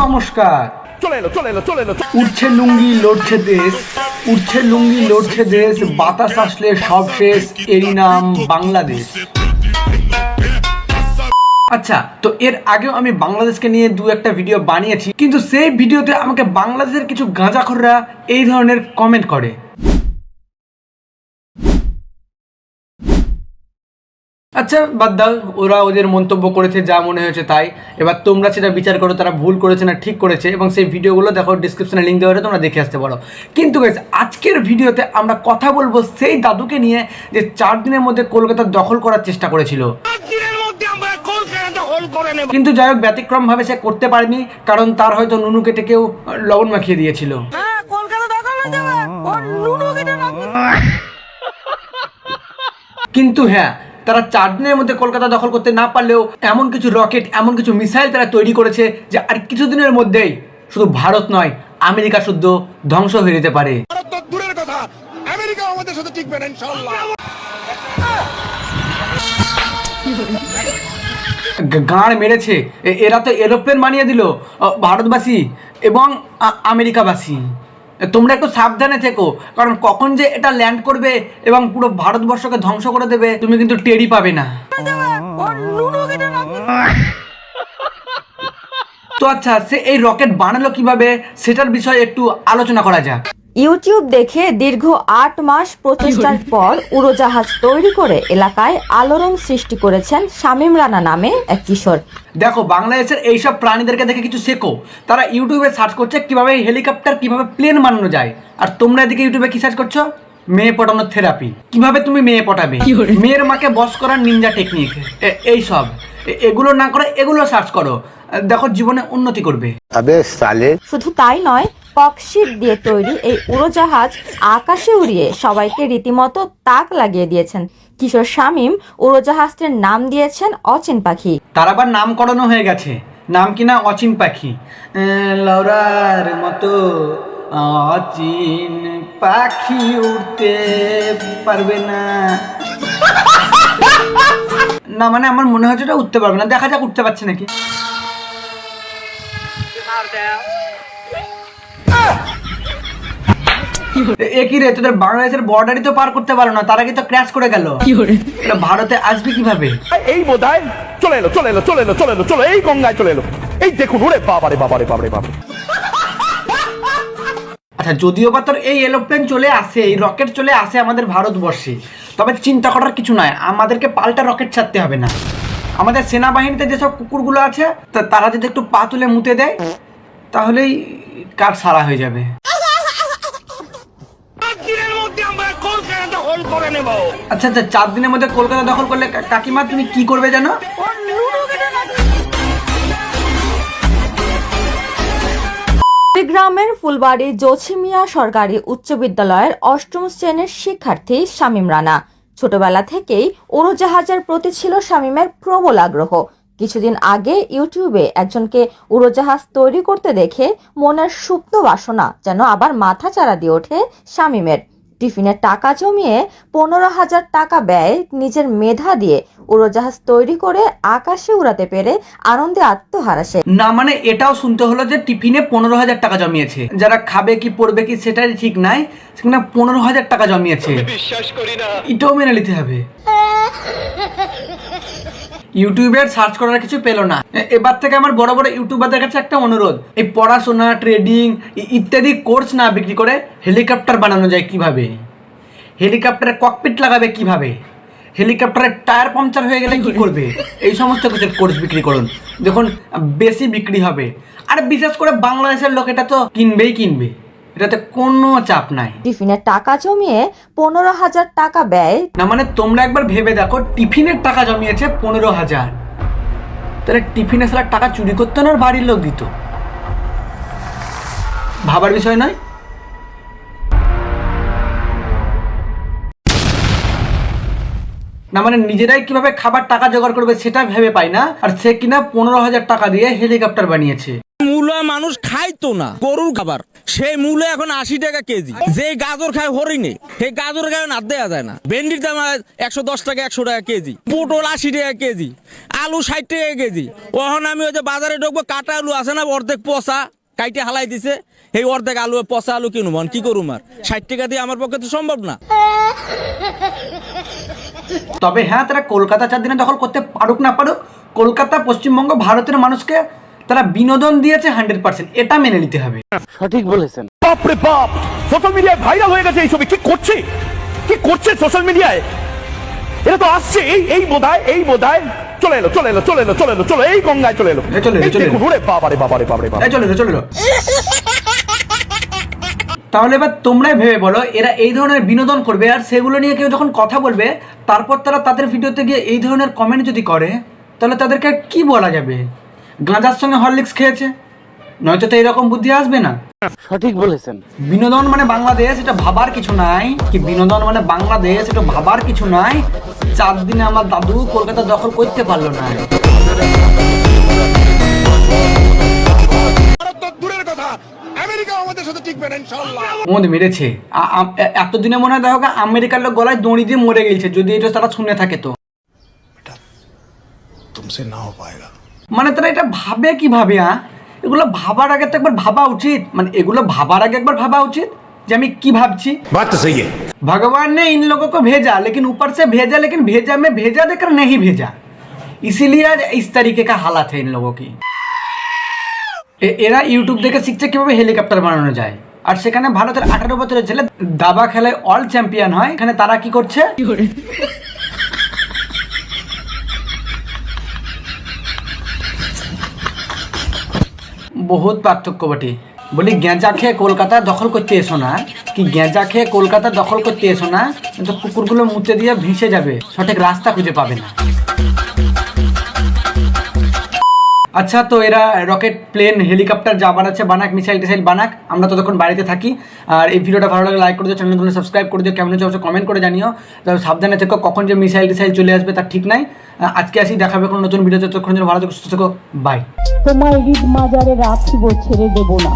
নমস্কার। চলে এলো চলে এলো চলে এলো। উঠছে লুঙ্গি লড়ছে দেশ উঠছে লুঙ্গি লড়ছে দেশ বাতাস আসলে সব শেষ এরই নাম বাংলাদেশ। আচ্ছা তো এর আগেও আমি বাংলাদেশকে নিয়ে দু একটা ভিডিও বানিয়েছি কিন্তু সেই ভিডিওতে আমাকে বাংলাদেশের কিছু গাঁজাখররা এই ধরনের কমেন্ট করে। আচ্ছা বাদ দাও ওরা ওদের মন্তব্য করেছে যা মনে হয়েছে তাই। এবার তোমরা সেটা বিচার করো তারা ভুল করেছে না ঠিক করেছে এবং সেই ভিডিওগুলো দেখো ডিসক্রিপশনে লিঙ্ক দেওয়া তোমরা দেখে আসতে পারো। কিন্তু guys, আজকের ভিডিওতে আমরা কথা বলব সেই দাদুকে নিয়ে যে চার দিনের মধ্যে কলকাতা দখল করার চেষ্টা করেছিল। দিনের মধ্যে আমরা কলকাতা দখল করে নেব। কিন্তু যাই হোক ব্যতিক্রম ভাবে সে করতে পারেনি কারণ তার হয়তো নুনু কেটে কেউ লবণ মাখিয়ে দিয়েছিল। কিন্তু হ্যাঁ তারা চার দিনের মধ্যে কলকাতা দখল করতে না পারলেও এমন কিছু রকেট এমন কিছু মিসাইল তারা তৈরি করেছে যে আর কিছুদিনের মধ্যেই শুধু ভারত নয় আমেরিকা শুদ্ধ ধ্বংস হয়ে যেতে পারে। ভারত দূরের কথা। আমেরিকা আমাদের সাথে টিকবে না ইনশাআল্লাহ। গাঁড় মেরেছে। এরা তো এরোপ্লেন বানিয়ে দিল ভারতবাসী এবং আমেরিকাবাসী। তোমরা একটু সাবধানে থেকো, কারণ কখন যে এটা ল্যান্ড করবে এবং পুরো ভারতবর্ষকে ধ্বংস করে দেবে, তুমি কিন্তু টেরি পাবে না। তো আচ্ছা সে এই রকেট বানালো কীভাবে, সেটার বিষয়ে একটু আলোচনা করা যাক। ইউটিউব দেখে দীর্ঘ আট মাস প্রচেষ্টার পর উড়োজাহাজ তৈরি করে এলাকায় আলোড়ন সৃষ্টি করেছেন শামীম রানা নামে এক কিশোর। দেখো বাংলাদেশের এইসব প্রাণীদেরকে দেখে কিছু শেখো। তারা ইউটিউবে সার্চ করছে কীভাবে হেলিকপ্টার কীভাবে প্লেন বানানো যায়। আর তোমরা এদিকে ইউটিউবে কি সার্চ করছ? মেয়ে পটানোর থেরাপি কীভাবে তুমি মেয়ে পটাবে? মেয়ের মাকে বস করার নিনজা টেকনিক এই সব এগুলো না করে এগুলো সার্চ করো। দেখো জীবনে উন্নতি করবে। শুধু তাই নয় ককশিট দিয়ে তৈরি এই উড়োজাহাজ আকাশে উড়িয়ে সবাইকে রীতিমতো তাক লাগিয়ে দিয়েছেন। কিশোর শামীম উড়োজাহাজটির নাম দিয়েছেন অচিন পাখি। তার আবার নামকরণও হয়ে গেছে। নাম কিনা অচিন পাখি। আহ, লওরার মতো অচিন পাখি উড়তে পারবে না। না মানে আমার মনে হচ্ছে এটা উঠতে পারবে না। দেখা যাক উঠতে পারছে নাকি। এ- এ কি রে তোদের বাংলাদেশের বর্ডারই তো পার করতে পারো না তার আগে তো ক্র্যাশ করে গেল। এটা ভারতে আসবি কীভাবে? এই বোধহয় চলে এলো চলে এলো চলে এলো চলে এলো চলে এই গঙ্গায় চলে এলো। এই দেখুন ওরে বাবারে বাবারে বাবারে বাবারে। আচ্ছা যদিও বা তোর এই এরোপ্লেন চলে আসে এই রকেট চলে আসে আমাদের ভারতবর্ষে তবে চিন্তা করার কিছু নয় আমাদেরকে পাল্টা রকেট ছাড়তে হবে না। আমাদের সেনাবাহিনীতে যেসব কুকুরগুলো আছে তা- তারা যদি একটু পা তুলে মুতে দেয় তাহলেই কাজ সারা হয়ে যাবে দিনের মধ্যে আমরা কলকাতা দখল করে নেব। আচ্ছা আচ্ছা চার দিনের মধ্যে কলকাতা দখল করলে কাকিমা তুমি কি করবে জানো? কুড়িগ্রামের ফুলবাড়ি জোছিমিয়া সরকারি উচ্চ বিদ্যালয়ের অষ্টম শ্রেণির শিক্ষার্থী শামীম রানা। ছোটবেলা থেকেই উড়োজাহাজের প্রতি ছিল শামীমের প্রবল আগ্রহ। কিছুদিন আগে ইউটিউবে একজনকে উড়োজাহাজ তৈরি করতে দেখে মনের সুপ্ত বাসনা যেন আবার মাথা চারা দিয়ে ওঠে শামীমের। টিফিনের টাকা জমিয়ে পনেরো হাজার টাকা ব্যয় নিজের মেধা দিয়ে উড়োজাহাজ তৈরি করে আকাশে উড়াতে পেরে আনন্দে আত্মহারা সে। না মানে এটাও শুনতে হলো যে টিফিনে পনেরো হাজার টাকা জমিয়েছে। যারা খাবে কি পড়বে কি সেটাই ঠিক নাই সেখানে পনেরো হাজার টাকা জমিয়েছে। বিশ্বাস করি না। এটাও মেনে নিতে হবে। ইউটিউবের সার্চ করার কিছু পেল না। এবার থেকে আমার বড় বড় ইউটিউবারদের কাছে একটা অনুরোধ, এই পড়াশোনা ট্রেডিং ইত্যাদি কোর্স না বিক্রি করে হেলিকপ্টার বানানো যায় কীভাবে? হেলিকপ্টারে ককপিট লাগাবে কীভাবে? হেলিকপ্টারের টায়ার পাংচার হয়ে গেলে কি করবে? এই সমস্ত কিছুর কোর্স বিক্রি করুন। দেখুন, বেশি বিক্রি হবে। আর বিশেষ করে বাংলাদেশের লোক এটা তো কিনবেই কিনবে। এটাতে কোনো চাপ নাই। টিফিনের টাকা জমিয়ে পনেরো হাজার টাকা ব্যয়। না মানে তোমরা একবার ভেবে দেখো টিফিনের টাকা জমিয়েছে পনেরো হাজার। তাহলে টিফিনে সালার টাকা চুরি করতো না আর বাড়ির লোক দিত? ভাবার বিষয় নয়? না মানে নিজেরাই কীভাবে খাবার টাকা জোগাড় করবে সেটা ভেবে পাই না আর সে কিনা পনেরো হাজার টাকা দিয়ে হেলিকপ্টার বানিয়েছে। মানুষ খাইতো না গরুর খাবার। সেই মূলো এখন আশি টাকা কেজি। যে গাজর খায় হরিণে, সেই গাজর খায় না দেওয়া যায় না। ভেন্ডির দাম একশো দশ টাকা, একশো টাকা কেজি। পটল আশি টাকা কেজি। আলু ষাট টাকা কেজি। ওখান আমি ওই যে বাজারে ঢুকবো, কাটা আলু আছে না, অর্ধেক পচা, কাইটে হালাই দিছে। এই অর্ধেক আলু, পচা আলু কিনুম এখন কি করুম আর? ষাট টাকা দিয়ে আমার পক্ষে তো সম্ভব না। তবে হ্যাঁ তারা কলকাতা চার দিনে দখল করতে পারুক না পারুক, কলকাতা, পশ্চিমবঙ্গ ভারতের মানুষকে তারা বিনোদন দিয়েছে হান্ড্রেড পার্সেন্ট। এটা মেনে নিতে হবে। বাপ রে বাপ! সোশ্যাল মিডিয়ায় ভাইরাল হয়ে গেছে এই ছবি কি করছে? কি করছে সোশ্যাল মিডিয়ায় এটা তো আসছে এই এই বোধায় এই বোধায়। চলে এলো চলে এলো চলে এলো চলে এলো চলে এই গঙ্গায় চলে এলো। চলে এলো, চলে এলো। বাবারে বাবারে বাবারে বাবা চলে এলো, চলে এলো। তাহলে এবার তোমরাই ভেবে বলো এরা এই ধরনের বিনোদন করবে আর সেগুলো নিয়ে কেউ যখন কথা বলবে তারপর তারা তাদের ভিডিওতে গিয়ে এই ধরনের কমেন্ট যদি করে তাহলে তাদেরকে কি বলা যাবে? গাঁজার সঙ্গে হরলিক্স খেয়েছে। নয়তো তো এরকম বুদ্ধি আসবে না। সঠিক বলেছেন। বিনোদন মানে বাংলাদেশ এটা ভাবার কিছু নাই। কি বিনোদন মানে বাংলাদেশ এটা ভাবার কিছু নাই। চার দিনে আমার দাদু কলকাতা দখল করতে পারল না। মদ মেরেছে। এতদিনে মনে হয় দেখো আমেরিকার লোক গলায় দড়ি দিয়ে মরে গেছে। যদি এটা তারা শুনে থাকে তো। মানে তারা এটা ভাবে কিভাবে হ্যাঁ এগুলো ভাবার আগে তো একবার ভাবা উচিত মানে এগুলো ভাবার আগে একবার ভাবা উচিত যে আমি কি ভাবছি बात तो सही है भगवान ने इन लोगों को भेजा लेकिन ऊपर से भेजा लेकिन भेजा में भेजा देकर नहीं भेजा इसीलिए आज इस तरीके का हालात है इन लोगों की এ- এরা ইউটিউব দেখে শিখছে কিভাবে হেলিকপ্টার বানানো যায় আর সেখানে ভারতের আঠারো বছরের ছেলে দাবা খেলায় অল চ্যাম্পিয়ন হয় এখানে তারা কি করছে বহুত পার্থক্য বটে। বলি গেঁজা খেয়ে কলকাতা দখল করতে এসো না। কি গেঁজা খেয়ে কলকাতা দখল করতে এসো না, কিন্তু কুকুরগুলো মুছে দিয়ে ভেসে যাবে, সঠিক রাস্তা খুঁজে পাবে না। আচ্ছা তো এরা রকেট, প্লেন, হেলিকপ্টার যা বানাচ্ছে, বানাক, মিসাইল টিসাইল বানাক, আমরা ততক্ষণ বাড়িতে থাকি। আর এই ভিডিওটা ভালো লাগে লাইক করে দিও চ্যানেল সাবস্ক্রাইব করে দিও। কেমন হচ্ছে কমেন্ট করে জানিও। তবে সাবধানে থেকো, কখন যে মিসাইল টিসাইল চলে আসবে তার ঠিক নাই। আজকে আসি, দেখাবে কোনো নতুন ভিডিও ততক্ষণ ভালো থেকো, সুস্থ থেকো বাই তোমায় ঈদ মাজারে রাখিব ছেড়ে দেবো না।